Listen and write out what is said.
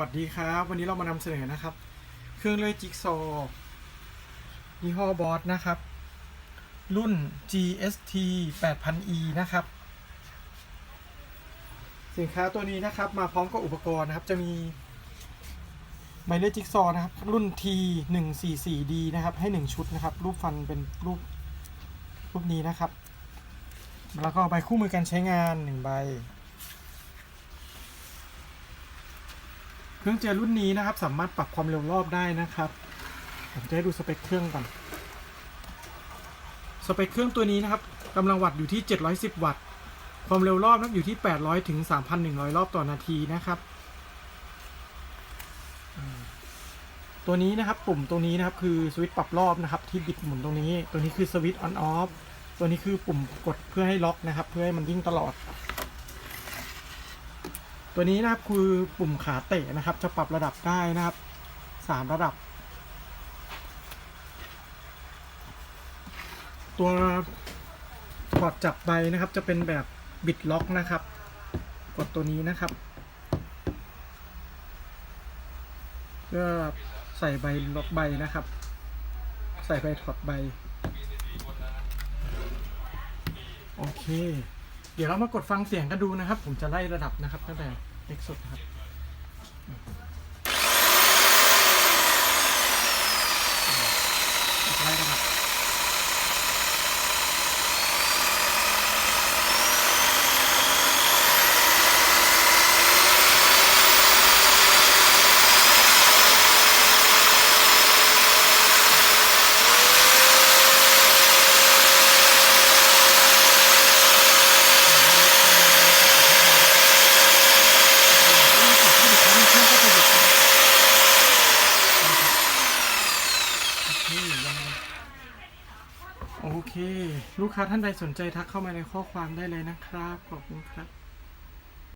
วัสดีครับ วันนี้เรามานำเสนอนะครับ เครื่องเลื่อยจิ๊กซอว์ยี่ห้อบอสนะครับ รุ่น GST 8000E นะครับ สินค้าตัวนี้นะครับ มาพร้อมกับอุปกรณ์นะครับ จะมีไมเลื่อยจิ๊กซอว์นะครับ รุ่น T 1 4 4 D นะครับ ให้ 1 ชุดนะครับ รูปฟันเป็นรูปรูปนี้นะครับ แล้วก็ใบคู่มือการใช้งาน 1 ใบ เครื่องเจรุ่นนี้นะครับ สามารถปรับความเร็วรอบได้นะครับ ผมจะให้ดูสเปคเครื่องก่อน สเปคเครื่องตัวนี้นะครับกำลังวัตต์อยู่ที่ 710 วัตต์ ความเร็วรอบนะครับอยู่ที่ 800 ถึง 3,100 รอบต่อนาทีนะครับ ตัวนี้นะครับปุ่มตรงนี้นะครับคือสวิตช์ปรับรอบนะครับที่บิดหมุนตรงนี้ ตัวนี้คือสวิตช์ออนออฟ ตัวนี้คือปุ่มกดเพื่อให้ล็อกนะครับ เพื่อให้มันวิ่งตลอด ตัวนี้นะครับคือปุ่มขาเตะนะครับ จะปรับระดับได้นะครับสามระดับ ตัวถอดจับใบนะครับ จะเป็นแบบบิดล็อกนะครับ กดตัวนี้นะครับเพื่อใส่ใบล็อกใบนะครับ ใส่ใบถอดใบ โอเค ดี๋ยวเรามากดฟังเสียงกันดูนะครับ ผมจะไล่ระดับนะครับตั้งแต่เล็กสุดนะครับ ไล่ระดับ โอเค ลูกค้าท่านใดสนใจทักเข้ามาในข้อความได้เลยนะครับ ขอบคุณครับ